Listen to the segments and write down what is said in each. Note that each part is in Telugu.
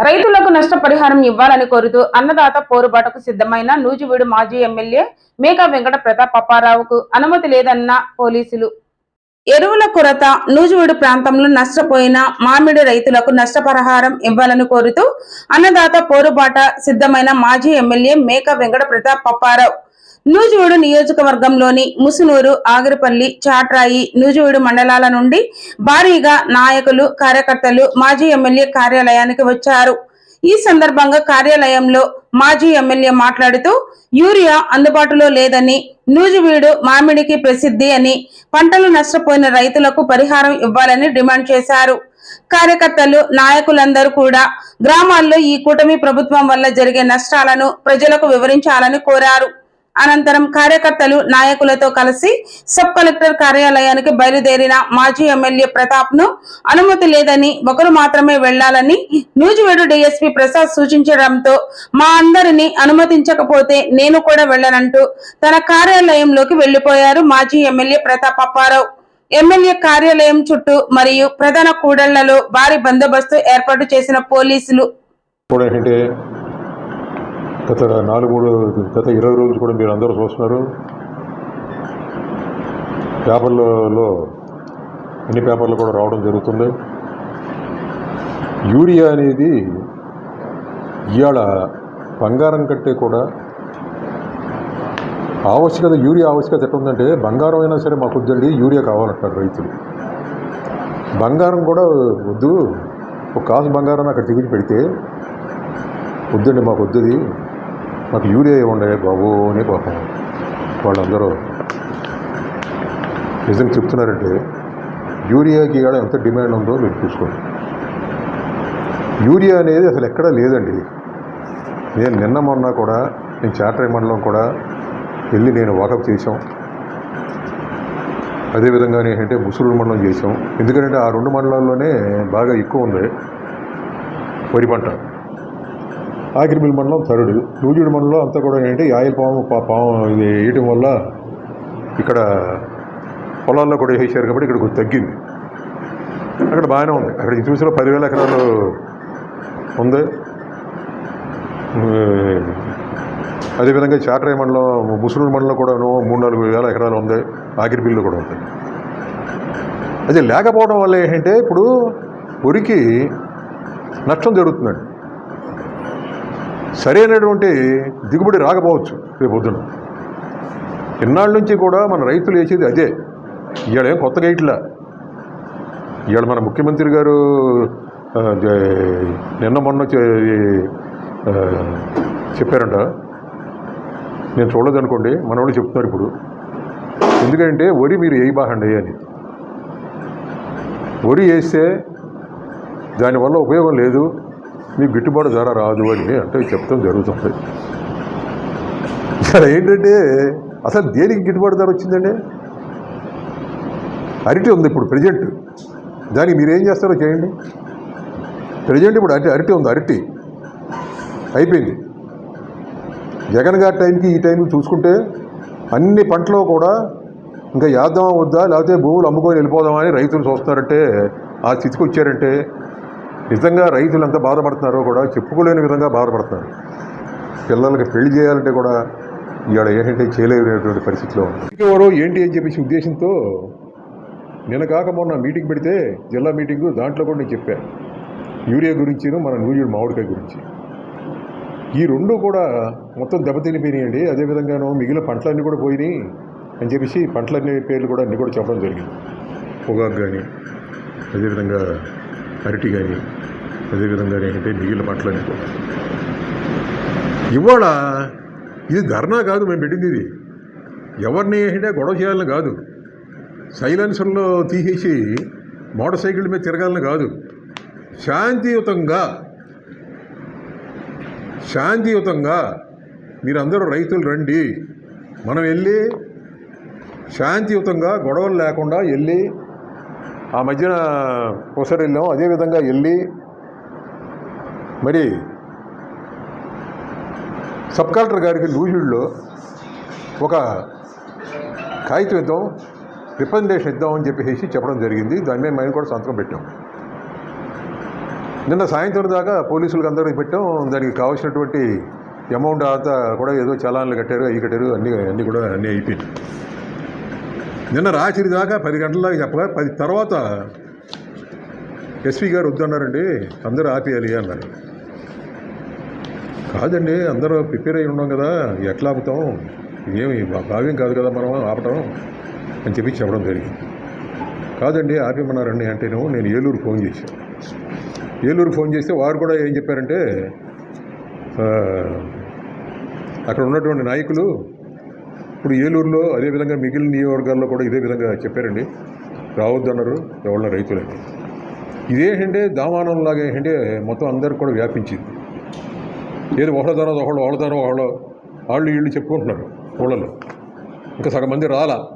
రైతులకు నష్టపరిహారం ఇవ్వాలని కోరుతూ అన్నదాత పోరుబాటకు సిద్ధమైన నూజివీడు మాజీ ఎమ్మెల్యే మేకా వెంకట ప్రతాప్ అప్పారావుకు అనుమతి లేదన్న పోలీసులు. ఎరువుల కొరత నూజివీడు ప్రాంతంలో నష్టపోయిన మామిడి రైతులకు నష్టపరిహారం ఇవ్వాలని కోరుతూ అన్నదాత పోరుబాట సిద్ధమైన మాజీ ఎమ్మెల్యే మేక వెంకట ప్రతాప్ పప్పారావు నూజివీడు నియోజకవర్గంలోని ముసునూరు ఆగిరిపల్లి చాట్రాయి నూజివీడు మండలాల నుండి భారీగా నాయకులు కార్యకర్తలు మాజీ ఎమ్మెల్యే కార్యాలయానికి వచ్చారు. ఈ సందర్భంగా కార్యాలయంలో మాజీ ఎమ్మెల్యే మాట్లాడుతూ యూరియా అందుబాటులో లేదని నూజివీడు మామిడికి ప్రసిద్ధి అని పంటలు నష్టపోయిన రైతులకు పరిహారం ఇవ్వాలని డిమాండ్ చేశారు. కార్యకర్తలు నాయకులందరూ కూడా గ్రామాల్లో ఈ కూటమి ప్రభుత్వం వల్ల జరిగే నష్టాలను ప్రజలకు వివరించాలని కోరారు. అనంతరం కార్యకర్తలు నాయకులతో కలిసి సబ్ కలెక్టర్ కార్యాలయానికి బయలుదేరిన మాజీ ఎమ్మెల్యే ప్రతాప్ను అనుమతి లేదని ఒకరు మాత్రమే వెళ్ళాలని నూజివేడు డీఎస్పీ ప్రసాద్ సూచించడంతో మా అందరిని అనుమతించకపోతే నేను కూడా వెళ్ళనంటూ తన కార్యాలయంలోకి వెళ్ళిపోయారు మాజీ ఎమ్మెల్యే ప్రతాప్ అప్పారావు. ఎమ్మెల్యే కార్యాలయం చుట్టూ మరియు ప్రధాన కూడళ్ళలో భారీ బందోబస్తు ఏర్పాటు చేసిన పోలీసులు గత నాలుగు మూడు గత ఇరవై రోజులు కూడా మీరు అందరూ చూస్తున్నారు. పేపర్లలో అన్ని పేపర్లు కూడా రావడం జరుగుతుంది. యూరియా అనేది ఇవాళ బంగారం కంటే కూడా ఆవశ్యకత యూరియా ఆవశ్యకత ఎట్లా ఉందంటే బంగారం అయినా సరే మాకు వద్దండి యూరియా కావాలంటారు రైతులు. బంగారం కూడా వద్దు ఒక కాసు బంగారం అక్కడ దిగులు పెడితే వద్దండి మాకు వద్దుది. మాకు యూరియా ఇవ్వండి బాబు అని పాపం వాళ్ళందరూ నిజంగా చెప్తున్నారంటే యూరియాకి కూడా ఎంత డిమాండ్ ఉందో మీరు చూసుకోండి. యూరియా అనేది అసలు ఎక్కడా లేదండి. నేను నిన్న మొన్న కూడా నేను చాటరాయి మండలం కూడా వెళ్ళి నేను వాకప్ చేశాం. అదేవిధంగా ఏంటంటే ముసురు మండలం చేసాం ఎందుకంటే ఆ రెండు మండలాల్లోనే బాగా ఎక్కువ ఉంది వరి పంట. ఆకిరిమిల్ మండలం థర్డ్. లూజుడి మండలం అంతా కూడా ఏంటంటే ఆయిల్ పాము పాము ఇది వేయటం వల్ల ఇక్కడ పొలాల్లో కూడా వేసారు కాబట్టి ఇక్కడ కొంచెం తగ్గింది. అక్కడ బాగానే ఉంది. అక్కడ ఈ చూసిన పదివేల ఎకరాలు ఉంది. అదేవిధంగా చాటరాయ మండలం ముసురు మండలం కూడా మూడు నాలుగు వేల ఎకరాలు ఉంది. ఆకిరిపిల్లు కూడా ఉంది. అది లేకపోవడం వల్ల ఏంటంటే ఇప్పుడు ఉరికి నష్టం జరుగుతుందండి. సరైనటువంటి దిగుబడి రాకపోవచ్చు రేపు పొద్దున. ఇన్నాళ్ళ నుంచి కూడా మన రైతులు వేసేది అదే. ఇవాళ ఏం కొత్తగా ఇట్లా ఇవాళ మన ముఖ్యమంత్రి గారు నిన్న మొన్న చెప్పారంట. నేను చూడదనుకోండి మన వాళ్ళు చెప్తున్నారు ఇప్పుడు. ఎందుకంటే వరి మీరు ఏ బాగండి అని. వరి వేస్తే దానివల్ల ఉపయోగం లేదు. మీకు గిట్టుబాటు ధర రాదు అని అంటే చెప్తాం జరుగుతుంది. ఇక్కడ ఏంటంటే అసలు దేనికి గిట్టుబాటు ధర వచ్చిందండి? అరటి ఉంది ఇప్పుడు ప్రజెంట్. దానికి మీరేం చేస్తారో చేయండి. ప్రజెంట్ ఇప్పుడు అరటి అరటి ఉంది అరటి. అయిపోయింది. జగన్ గారి టైంకి ఈ టైంకి చూసుకుంటే అన్ని పంటలో కూడా ఇంకా యాద్దామా వద్దా లేకపోతే భూములు అమ్ముకొని వెళ్ళిపోదామని రైతులు చూస్తున్నారంటే ఆ స్థితికి వచ్చారంటే నిజంగా రైతులు ఎంత బాధపడుతున్నారో కూడా చెప్పుకోలేని విధంగా బాధపడుతున్నారు. పిల్లలకి పెళ్ళి చేయాలంటే కూడా ఇవాళ ఏంటంటే చేయలేనటువంటి పరిస్థితిలో ఉంది. ఎవరు ఏంటి అని చెప్పేసి ఉద్దేశంతో నిన్న కాక మొన్న మీటింగ్ పెడితే జిల్లా మీటింగు దాంట్లో కూడా నేను చెప్పాను. యూరియా గురించిను మన నూజుడు మామిడికాయ గురించి. ఈ రెండు కూడా మొత్తం దెబ్బతినిపోయినాయండి. అదేవిధంగాను మిగిలిన పంటలన్నీ కూడా పోయినాయి అని చెప్పేసి పంటలన్నీ పేర్లు కూడా అన్నీ కూడా చెప్పడం జరిగింది. పొగాకు కానీ అదేవిధంగా అరటి కానీ అదేవిధంగా ఏంటంటే మిగిలిన పంటలన్నీ ఇవాళ ఇది ధర్నా కాదు మేము పెట్టింది ఇది. ఎవరిని ఏంటంటే గొడవ చేయాలని కాదు. సైలెన్సర్లో తీసేసి మోటార్ సైకిల్ మీద తిరగాలని కాదు. శాంతియుతంగా శాంతియుతంగా మీరందరూ రైతులు రండి. మనం వెళ్ళి శాంతియుతంగా గొడవలు లేకుండా వెళ్ళి ఆ మధ్యన ఒకసారి వెళ్ళాం. అదేవిధంగా వెళ్ళి మరి సబ్ కలెక్టర్ గారికి లూజిడ్లో ఒక కాగితం ఇద్దాం రిప్రజెంటేషన్ ఇద్దామని చెప్పేసి చెప్పడం జరిగింది. దాని మీద మేము కూడా సంతకం పెట్టాం. నిన్న సాయంత్రం దాకా పోలీసులకు అందరికీ పెట్టాం. దానికి కావాల్సినటువంటి అమౌంట్ అంతా కూడా ఏదో చలాన్లు కట్టారు అవి కట్టారు అన్నీ అన్నీ కూడా అన్నీ అయిపోయింది నిన్న రాత్రి దాకా పది గంటల దాకా చెప్పగా పది తర్వాత ఎస్పీ గారు వద్దన్నారండి. అందరూ ఆపేయాలి అన్నారు. కాదండి అందరూ ప్రిపేర్ అయి ఉన్నాం కదా. ఎట్లా ఆపుతాం? ఏమి భావ్యం కాదు కదా మనం ఆపటం అని చెప్పి చెప్పడం జరిగింది. కాదండి ఆపేమన్నారండి అంటేను నేను ఏలూరు ఫోన్ చేశాను ఏలూరు ఫోన్ చేస్తే వారు కూడా ఏం చెప్పారంటే అక్కడ ఉన్నటువంటి నాయకులు ఇప్పుడు ఏలూరులో అదేవిధంగా మిగిలిన నియోజకవర్గాల్లో కూడా ఇదే విధంగా చెప్పారండి. రావద్దన్నారు ఎవరిన రైతులని. ఇదేంటంటే దామానంలాగా ఏంటంటే మొత్తం అందరికి కూడా వ్యాపించింది. ఏది ఒకళ్ళ తర్వాత ఒకళ్ళు ఒకళ్ళ తర్వాత ఒకళ్ళు వాళ్ళు వీళ్ళు చెప్పుకుంటున్నారు ఊళ్ళలో. ఇంకా సగం మంది రాలా.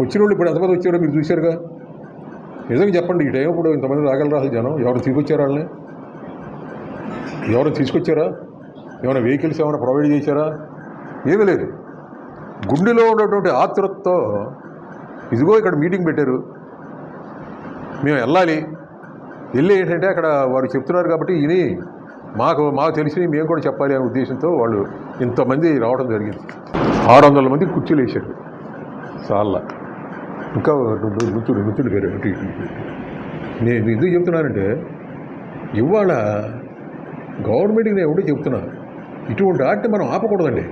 వచ్చిన వాళ్ళు ఇప్పుడు ఎంతమంది వచ్చారో మీరు చూశారుగా? నిజంగా చెప్పండి ఈ టైం ఇప్పుడు ఇంతమంది రాగలరా అసలు జనం? ఎవరు తీసుకొచ్చారా వాళ్ళని? ఎవరు తీసుకొచ్చారా? ఏమైనా వెహికల్స్ ఏమైనా ప్రొవైడ్ చేశారా? ఏమీ లేదు. గుండెలో ఉన్నటువంటి ఆతృతతో ఇదిగో ఇక్కడ మీటింగ్ పెట్టారు. మేము వెళ్ళాలి. వెళ్ళి ఏంటంటే అక్కడ వారు చెప్తున్నారు కాబట్టి ఇని మాకు మాకు తెలిసి మేము కూడా చెప్పాలి అనే ఉద్దేశంతో వాళ్ళు ఇంతమంది రావడం జరిగింది. ఆరు వందల మంది కుర్చీలు వేశారు. చాలా. ఇంకా రెండు నృత్యుడు వేరే అటు నేను ఎందుకు చెప్తున్నానంటే ఇవాళ గవర్నమెంట్కి నేను ఒకటి చెప్తున్నా. ఇటువంటి ఆటని మనం ఆపకూడదండి.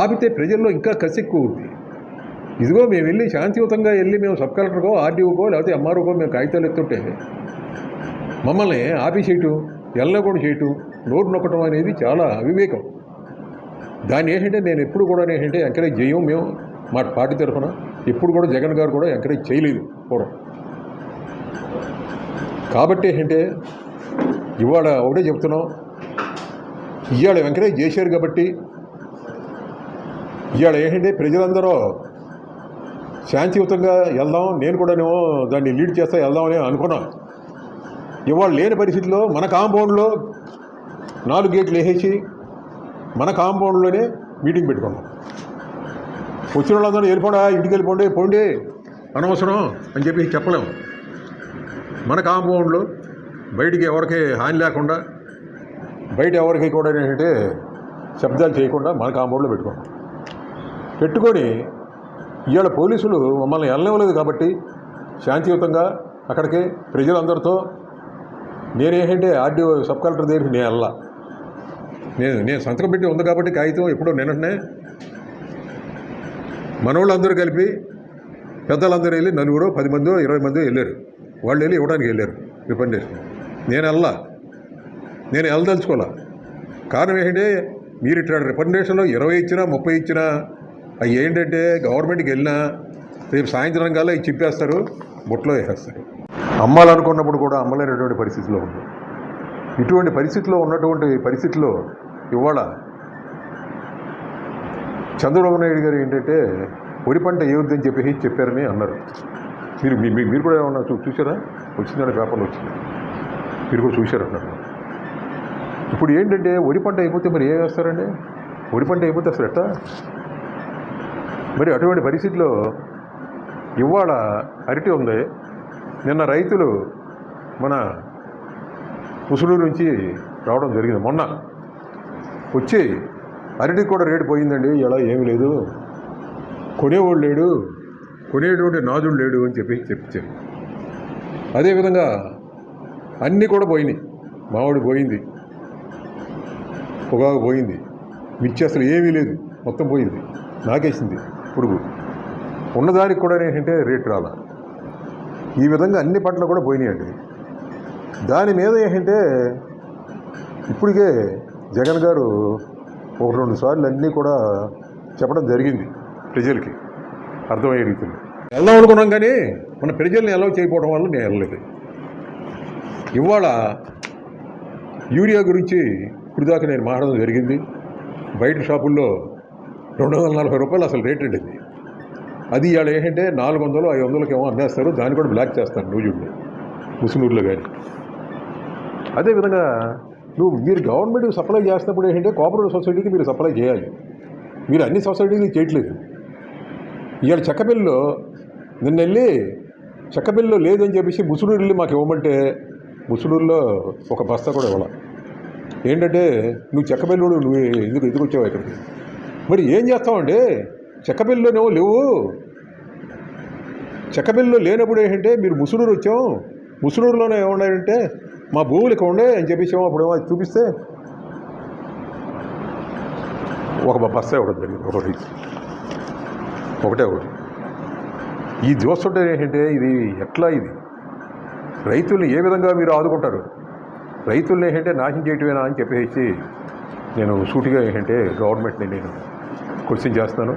ఆపితే ప్రజల్లో ఇంకా కసి ఎక్కువ ఉంది. ఇదిగో మేము వెళ్ళి శాంతియుతంగా వెళ్ళి మేము సబ్ కలెక్టర్కో ఆర్డీఓకో లేకపోతే ఎంఆర్ఓకో మేము కాగితాలు ఎత్తుంటే మమ్మల్ని ఆపి చేయటం ఎల్లగొండ చేయటం నోరు నొక్కటం అనేది చాలా అవివేకం. దాన్ని ఏంటంటే నేను ఎప్పుడు కూడా ఏంటంటే ఎంకరేజ్ చేయం మేము మా పార్టీ తరఫున. ఎప్పుడు కూడా జగన్ గారు కూడా ఎంకరేజ్ చేయలేదు పూర్వం కాబట్టి ఏంటంటే ఇవాళ ఒకటే చెప్తున్నాం. ఇవాళ ఎంకరేజ్ చేశారు కాబట్టి ఇవాళ ఏంటంటే ప్రజలందరూ శాంతియుతంగా వెళ్దాం నేను కూడానేమో దాన్ని లీడ్ చేస్తా వెళ్దామని అనుకున్నాను ఇవాళ లేని పరిస్థితిలో మన కాంపౌండ్లో నాలుగు గేట్లు వేసేసి మన కాంపౌండ్లోనే మీటింగ్ పెట్టుకున్నాం. వచ్చిన వాళ్ళందరూ వెళ్ళిపోండా ఇంటికి వెళ్ళిపోండి పోండి అనవసరం అని చెప్పి చెప్పలేము మన కాంపౌండ్లో బయటికి ఎవరికి హాని లేకుండా బయట ఎవరికి కూడా ఏంటంటే శబ్దాలు చేయకుండా మన కాంపౌండ్లో పెట్టుకున్నాం. పెట్టుకొని ఇవాళ పోలీసులు మమ్మల్ని వెళ్ళనివ్వలేదు కాబట్టి శాంతియుతంగా అక్కడికి ప్రజలందరితో నేనేంటంటే ఆర్డీఓ సబ్ కలెక్టర్ దగ్గరికి నేను వెళ్ళా నేను నేను సంతకం పెట్టి ఉంది కాబట్టి కాగితం ఎప్పుడో నిన్ననే మనోళ్ళందరూ కలిపి పెద్దలందరూ వెళ్ళి నలుగురు పది మందో ఇరవై మందో వెళ్ళారు. వాళ్ళు వెళ్ళి ఇవ్వడానికి వెళ్ళారు రిఫండేషన్ నేను వెళ్ళా నేను వెళ్ళదలుచుకోవాలా కారణం ఏంటంటే మీరు ఇట్లా రిఫండేషన్లో ఇరవై ఇచ్చినా ముప్పై ఇచ్చినా అవి ఏంటంటే గవర్నమెంట్కి వెళ్ళినా రేపు సాయంత్రం కల్లా ఇవి చెప్పేస్తారు బుట్టలో వేసేస్తారు. అమ్మాలనుకున్నప్పుడు కూడా అమ్మలేనటువంటి పరిస్థితిలో ఉంది. ఇటువంటి పరిస్థితిలో ఉన్నటువంటి పరిస్థితిలో ఇవాళ చంద్రబాబు నాయుడు గారు ఏంటంటే వరి పంట ఏవద్దని చెప్పేసి చెప్పారని అన్నారు. మీరు మీ- మీరు కూడా ఏమన్నా చూ చూసారా వచ్చిందని పేపర్లో వచ్చింది. మీరు కూడా చూశారు అన్నారు. ఇప్పుడు ఏంటంటే వరి పంట అయిపోతే మరి ఏం వేస్తారండి? వరి పంట అయిపోతే అసలు ఎట్టా? మరి అటువంటి పరిస్థితిలో ఇవాళ అరటి ఉంది. నిన్న రైతులు మన ముసుడు నుంచి రావడం జరిగింది. మొన్న వచ్చి అరటికి కూడా రేటు పోయిందండి. ఇలా ఏమీ లేదు. కొనేవాడు లేడు. కొనేటువంటి నాజుడు లేడు అని చెప్పి చెప్పారు అదేవిధంగా అన్నీ కూడా పోయినాయి. మామిడి పోయింది. పొగాకు పోయింది. మిర్చి అసలు ఏమీ లేదు. మొత్తం పోయింది. నాకేసింది. పురుగు. ఉన్నదానికి కూడా ఏంటంటే రేటు రాల. ఈ విధంగా అన్ని పంటలు కూడా పోయినాయండి. దాని మీద ఏంటంటే ఇప్పటికే జగన్ గారు ఒక రెండు సార్లు అన్నీ కూడా చెప్పడం జరిగింది ప్రజలకి. అర్థమయ్యే రీతిలో. వెళ్దాం అనుకున్నాం కానీ మన ప్రజల్ని ఎలా చేయకపోవడం వల్ల నేను వెళ్ళలేదు. ఇవాళ యూరియా గురించి ఇప్పుడు దాకా నేను మాట్లాడడం జరిగింది. బయట షాపుల్లో రెండు వందల నలభై రూపాయలు అసలు రేట్ అండి అది అది ఇవాళ ఏంటంటే నాలుగు వందలు ఐదు వందలకి ఏమో అమ్మేస్తారు దాన్ని కూడా బ్లాక్ చేస్తాను నూజుడిని ముసునూరులో కానీ అదేవిధంగా నువ్వు మీరు గవర్నమెంట్ సప్లై చేస్తున్నప్పుడు ఏంటంటే కోఆపరేటివ్ సొసైటీకి మీరు సప్లై చేయాలి. మీరు అన్ని సొసైటీకి చేయట్లేదు. ఇవాళ చెక్కబిల్లు నిన్న వెళ్ళి చెక్కబిల్లు లేదని చెప్పేసి ముసునూరు వెళ్ళి మాకు ఇవ్వమంటే ముసునూరులో ఒక బస్తా కూడా ఇవ్వాలి. ఏంటంటే నువ్వు చెక్కబెల్లుడు నువ్వు ఎందుకు ఎందుకు వచ్చావు ఇక్కడికి? మరి ఏం చేస్తావండి? చెక్కబెల్లిలోనేమో లేవు. చెక్కబిల్లు లేనప్పుడు ఏంటంటే మీరు ముసుడూరు వచ్చాం. ముసుడూరులోనే ఏమన్నాయంటే మా భూములు ఇక్కడ ఉండే అని చెప్పేసాము అప్పుడు ఏమో అది చూపిస్తే. ఒక బస్తా ఒకటి జరిగింది ఒకటి. ఒకటే ఒకటి. ఈ చూస్తుంటే ఏంటంటే ఇది ఎట్లా ఇది? రైతుల్ని ఏ విధంగా మీరు ఆదుకుంటారు? రైతుల్ని ఏంటంటే నాశనం చేయటమేనా అని చెప్పేసి నేను సూటిగా ఏంటంటే గవర్నమెంట్ని నేను క్వశ్చన్ చేస్తున్నాను